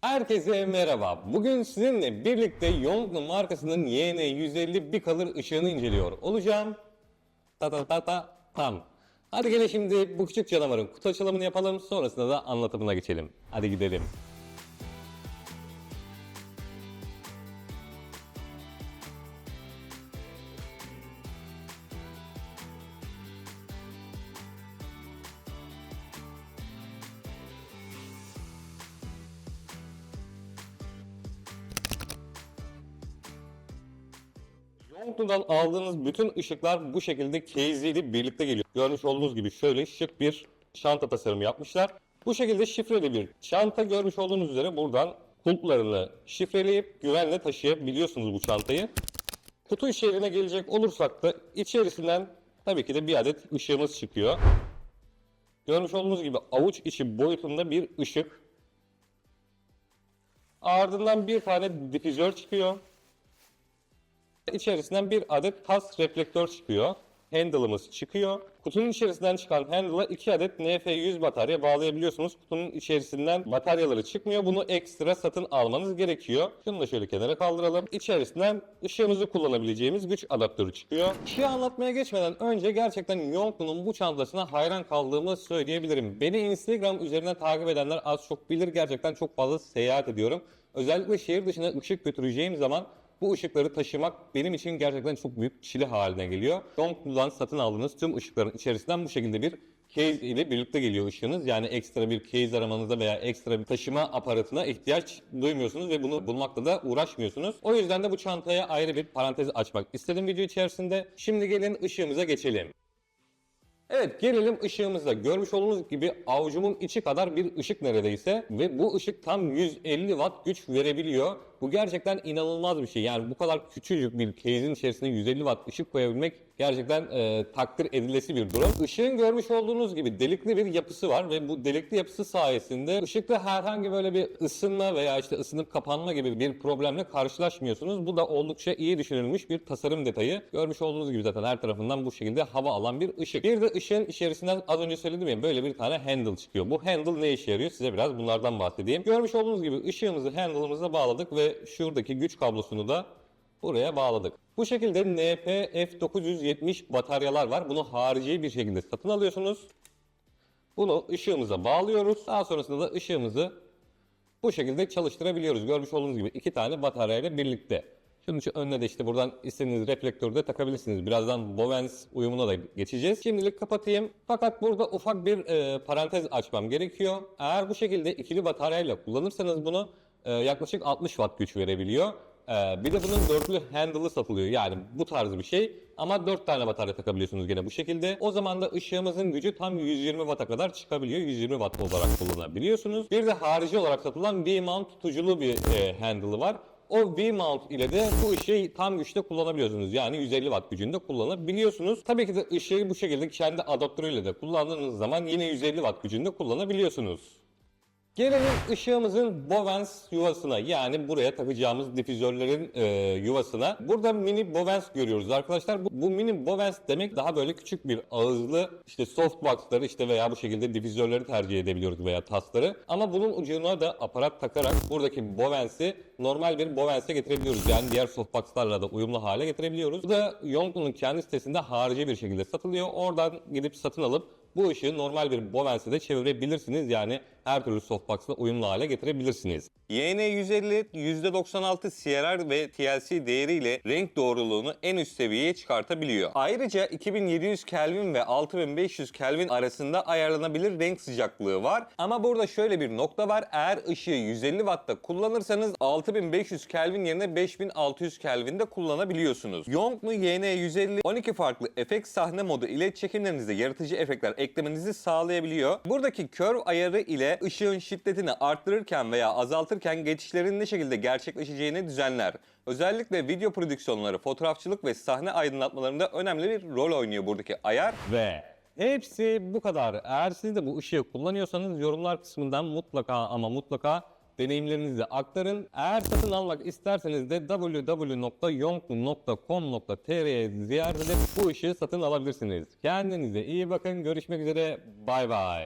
Herkese merhaba. Bugün sizinle birlikte Yongnuo markasının YN150 bir kalır ışığını inceliyor olacağım. Ta ta ta ta tam. Hadi gelin şimdi bu küçük canavarın kutu açılımını yapalım. Sonrasında da anlatımına geçelim. Hadi gidelim. Yongnuo'dan aldığınız bütün ışıklar bu şekilde case birlikte geliyor. Görmüş olduğunuz gibi şöyle şık bir çanta tasarımı yapmışlar. Bu şekilde şifreli bir çanta görmüş olduğunuz üzere buradan kulplarını şifreleyip güvenle taşıyabiliyorsunuz bu çantayı. Kutu içeriğine gelecek olursak da içerisinden tabii ki de bir adet ışığımız çıkıyor. Görmüş olduğunuz gibi avuç içi boyutunda bir ışık. Ardından bir tane difüzör çıkıyor. İçerisinden bir adet has reflektör çıkıyor. Handle'ımız çıkıyor. Kutunun içerisinden çıkan handle'a 2 adet NF100 batarya bağlayabiliyorsunuz. Kutunun içerisinden bataryaları çıkmıyor. Bunu ekstra satın almanız gerekiyor. Şunu da şöyle kenara kaldıralım. İçerisinden ışığımızı kullanabileceğimiz güç adaptörü çıkıyor. Işığı anlatmaya geçmeden önce gerçekten Yongnuo'nun bu çantasına hayran kaldığımı söyleyebilirim. Beni Instagram üzerinden takip edenler az çok bilir. Gerçekten çok fazla seyahat ediyorum. Özellikle şehir dışına ışık götüreceğim zaman bu ışıkları taşımak benim için gerçekten çok büyük çile haline geliyor. Yongnuo'dan satın aldığınız tüm ışıkların içerisinden bu şekilde bir case ile birlikte geliyor ışığınız. Yani ekstra bir case aramanızda veya ekstra bir taşıma aparatına ihtiyaç duymuyorsunuz ve bunu bulmakla da uğraşmıyorsunuz. O yüzden de bu çantaya ayrı bir parantez açmak istedim video içerisinde. Şimdi gelin ışığımıza geçelim. Evet gelelim ışığımıza. Görmüş olduğunuz gibi avucumun içi kadar bir ışık neredeyse ve bu ışık tam 150 watt güç verebiliyor. Bu gerçekten inanılmaz bir şey. Yani bu kadar küçücük bir case'in içerisine 150 watt ışık koyabilmek gerçekten e, takdir edilesi bir durum. Işığın görmüş olduğunuz gibi delikli bir yapısı var ve bu delikli yapısı sayesinde ışıkta herhangi böyle bir ısınma veya işte ısınıp kapanma gibi bir problemle karşılaşmıyorsunuz. Bu da oldukça iyi düşünülmüş bir tasarım detayı. Görmüş olduğunuz gibi zaten her tarafından bu şekilde hava alan bir ışık. Bir de ışığın içerisinden az önce söyledim ya böyle bir tane handle çıkıyor. Bu handle ne işe yarıyor? Size biraz bunlardan bahsedeyim. Görmüş olduğunuz gibi ışığımızı handle'ımıza bağladık ve şuradaki güç kablosunu da buraya bağladık. Bu şekilde NP-F970 bataryalar var. Bunu harici bir şekilde satın alıyorsunuz. Bunu ışığımıza bağlıyoruz. Daha sonrasında da ışığımızı bu şekilde çalıştırabiliyoruz. Görmüş olduğunuz gibi iki tane bataryayla birlikte. Şunun için önüne de işte buradan istediğiniz reflektörü de takabilirsiniz. Birazdan Bowens uyumuna da geçeceğiz. Şimdilik kapatayım. Fakat burada ufak bir e, parantez açmam gerekiyor. Eğer bu şekilde ikili bataryayla kullanırsanız bunu e, yaklaşık 60 watt güç verebiliyor. E, bir de bunun dörtlü handle'ı satılıyor. Yani bu tarz bir şey. Ama 4 tane batarya takabiliyorsunuz gene bu şekilde. O zaman da ışığımızın gücü tam 120 watt'a kadar çıkabiliyor. 120 watt olarak kullanabiliyorsunuz. Bir de harici olarak satılan V-mount tutuculu bir e, handle'ı var. O V-mount ile de bu ışığı tam güçte kullanabiliyorsunuz. Yani 150 watt gücünde kullanabiliyorsunuz. Tabii ki de ışığı bu şekilde kendi adaptörüyle de kullandığınız zaman yine 150 watt gücünde kullanabiliyorsunuz. Gelelim ışığımızın Bowens yuvasına yani buraya takacağımız difüzörlerin e, yuvasına. Burada mini Bowens görüyoruz arkadaşlar. Bu, bu mini Bowens demek daha böyle küçük bir ağızlı işte softboxları işte veya bu şekilde difüzörleri tercih edebiliyoruz veya tasları. Ama bunun ucuna da aparat takarak buradaki Bowens'i normal bir Bowens'e getirebiliyoruz. Yani diğer softboxlarla da uyumlu hale getirebiliyoruz. Bu da Yongnuo'nun kendi sitesinde harici bir şekilde satılıyor. Oradan gidip satın alıp bu ışığı normal bir Bowens'e de çevirebilirsiniz. Yani her türlü softbox'la uyumlu hale getirebilirsiniz. YN150 %96 CRR ve TLC değeriyle renk doğruluğunu en üst seviyeye çıkartabiliyor. Ayrıca 2700 Kelvin ve 6500 Kelvin arasında ayarlanabilir renk sıcaklığı var. Ama burada şöyle bir nokta var. Eğer ışığı 150 Watt'ta kullanırsanız 6500 Kelvin yerine 5600 Kelvin'de kullanabiliyorsunuz. Yongnuo YN150 12 farklı efekt sahne modu ile çekimlerinizde yaratıcı efektler eklemenizi sağlayabiliyor. Buradaki curve ayarı ile ışığın şiddetini arttırırken veya azaltırken geçişlerin ne şekilde gerçekleşeceğini düzenler. Özellikle video prodüksiyonları, fotoğrafçılık ve sahne aydınlatmalarında önemli bir rol oynuyor buradaki ayar. Ve hepsi bu kadar. Eğer siz de bu ışığı kullanıyorsanız yorumlar kısmından mutlaka ama mutlaka deneyimlerinizi aktarın. Eğer satın almak isterseniz de www.yongnu.com.tr'ye ziyaret edip bu ışığı satın alabilirsiniz. Kendinize iyi bakın. Görüşmek üzere. Bay bay.